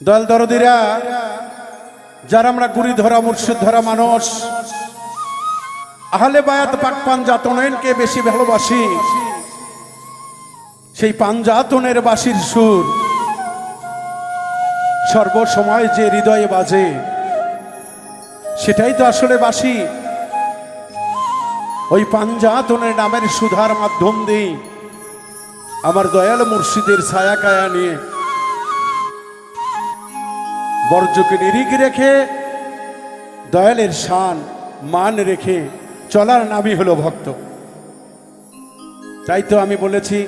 দল দরদিরা, যারা আমরা গুড়ি ধরা, মুর্শিদ ধরা মানুষ, আহলে বায়াত, পাক পাঞ্জাতনকে বেশি ভালোবাসি। সেই পাঞ্জাতনের বাসির সুর সর্বসময় যে হৃদয়ে বাজে, সেটাই তো আসলে বাসি। ওই পাঞ্জাতনের নামের সুধার মাধ্যম দিয়ে আমার দয়াল মুর্শিদের ছায়া কায়া নিয়ে বর্জ্যকে নিরিগ রেখে, দয়ালের শান, মান রেখে চলার নামই হলো ভক্ত। তাই তো আমি বলেছি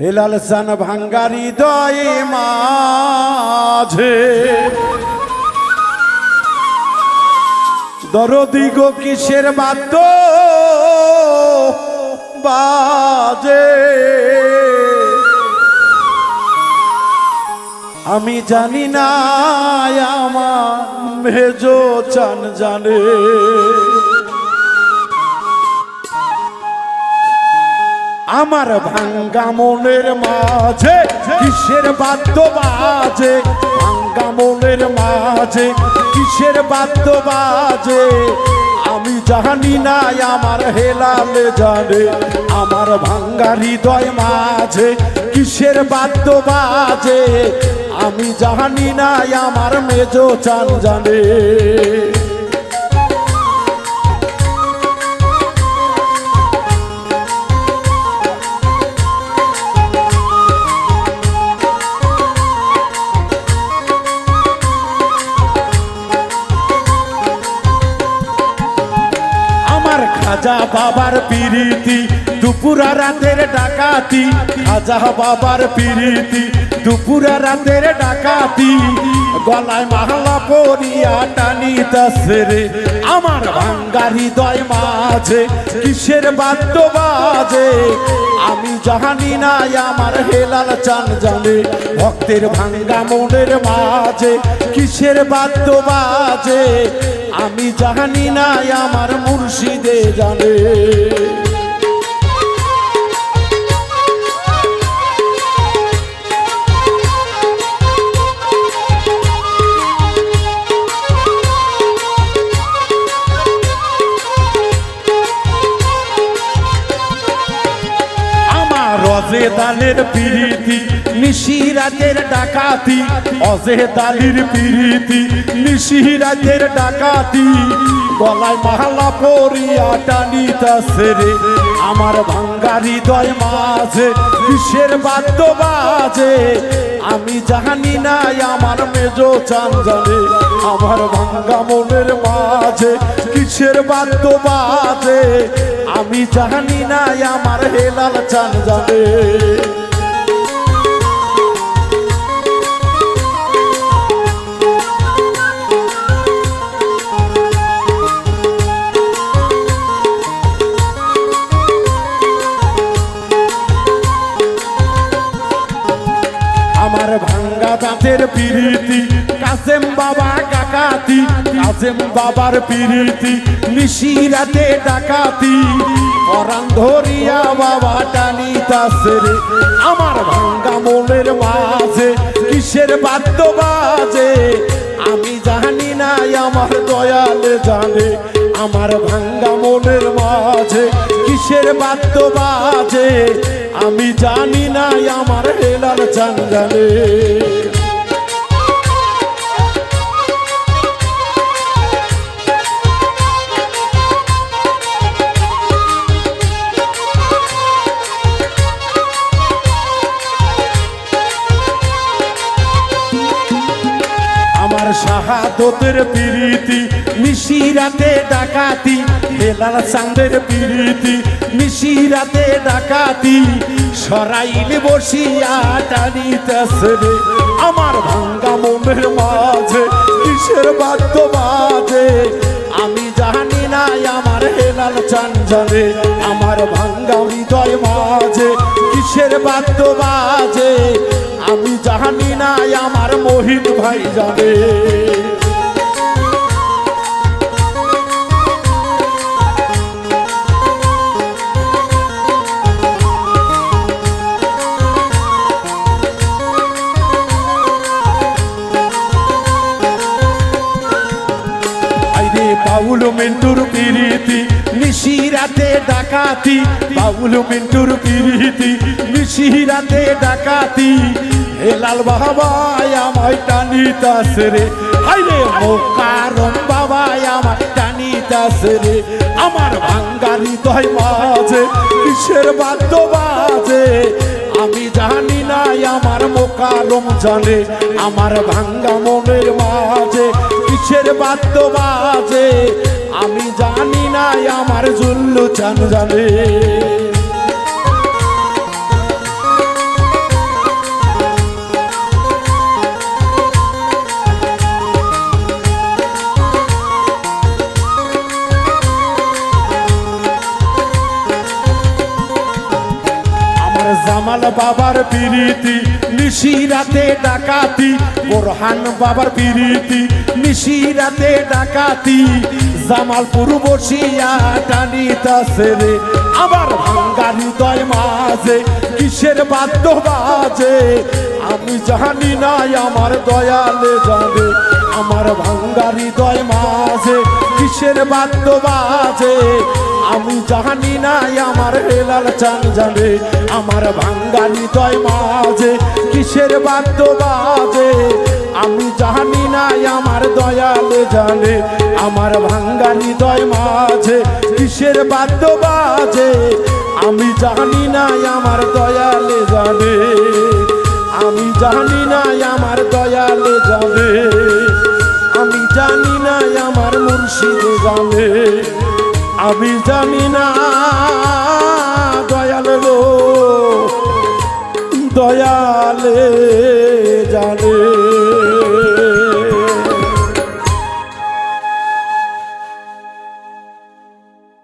হেলাল সান ভাঙ্গারি দয়ে মাঝে, দরদি গো কিসের বাদ্য বাজে? আমি জানি না আমার চান জানে। আমার ভাঙ্গা মনের মাঝে, কিসের বাদ্য বাজে? ভাঙ্গা মনের মাঝে, কিসের বাদ্য বাজে? আমি জানি না আমার হেলালে জানে, আমার ভাঙ্গা হৃদয় মাঝে, কিসের বাদ্য বাজে? আমি জানি না আমার মেজো চান জানে আমার খাজা বাবার পিরিতি দুপুরা রাতের ডাকাতি খাজা বাবার পিরিতি। দুপুরা রাতের ডাকাতি, গলায় মাহলা পরিয়া টানিতাছে রে। আমার ভাঙ্গা হৃদয় মাঝে কিসের বাদ্য বাজে আমি জানি না আমার হেলাল চান জানে ভক্তের ভাঙ্গা মনের মাঝে কিসের বাদ্য বাজে আমি জানি না আমার মুর্শিদে জানে। আমার অজে দালের পিরিতি নিশিরাতের ডাকাতি। অজে দালির পিরিতি নিশিরাতের ডাকাতি। গলায় মালা পরিয়া টানিতাছে রে, আমার ভাঙ্গা হৃদয় মাঝে, কিসের বাদ্য বাজে? আমি জানি না আমার মেজো চান জানে আমার ভাঙ্গা মনের মাঝে, কিসের বাদ্য বাজে? আমি জানি না আমার হেলাল চান জানে। বাবা কাকাতি কাসেম বাবার পিরিতি নিশিরাতে ডাকাতি। পরান ধরিয়া বাবা টানিতাছে রে। আমার ভাঙ্গা মনের মাঝে কিসের বাদ্য বাজে আমি জানি না আমার দয়ালে জানে। আমার ভাঙ্গা মনের মাঝে কিসের বাদ্য বাজে আমি জানি না আমার হেলাল চান জানে শাহাদতের পিরিতি, নিশিরাতে ডাকাতি, হেলাল চাঁদের পিরিতি, নিশিরাতে ডাকাতি, সরাইলে বসিয়া টানিতেছে রে আমার ভাঙ্গা মনের মাঝে, কিসের বাদ্য বাজে? আমি জানি না আমার হেলাল চান জানে আমার ভাঙ্গা হৃদয় মাঝে, কিসের বাদ্য বাজে? জানি না আমার মোহিত ভাই জানে। পিরিতি নিশিরাতে ডাকাতি, বাউল মিন্টুর পিরিতি নিশিরাতে ডাকাতি। হে লাল বাবাই, আমায় টানিতাস রে। হাইরে মোকারম বাবাই, আমায় টানিতাস রে। আমার ভাঙ্গারি দয় মাঝে, কিসের বাদ্য বাজে? আমি জানি না আমার মোকারম জানে, আমার ভাঙ্গা মনের মাঝে কিসের বাদ্য বাজে? আমি জানি না আমার জুল্লু চান জানে। জামাল বাবার পিরিতি নিশিরাতে ডাকাতি, বোরহান বাবার পিরিতি নিশিরাতে ডাকাতি। জামালপুর বসিয়া টানিতাছে রে। আবার ভাঙ্গা হৃদয় মাঝে, কিসের বাদ্য বাজে? আমি জানি না আমার দয়ালে জানে আমার ভাঙ্গা হৃদয় মাঝে, কিসের বাদ্য বাজে? আমি জানি না আমার হেলাল চান জানে, আমার ভাঙ্গা হৃদয় মাঝে, কিসের বাদ্য বাজে? আমি জানি না আমার দয়ালে জানে, আমার ভাঙ্গা হৃদয় মাঝে, কিসের বাদ্য বাজে? আমি জানি না আমার দয়ালে জানে, আমি জানি না আমার দয়ালে জানে। মুর্শিদে জানে আমি জানি না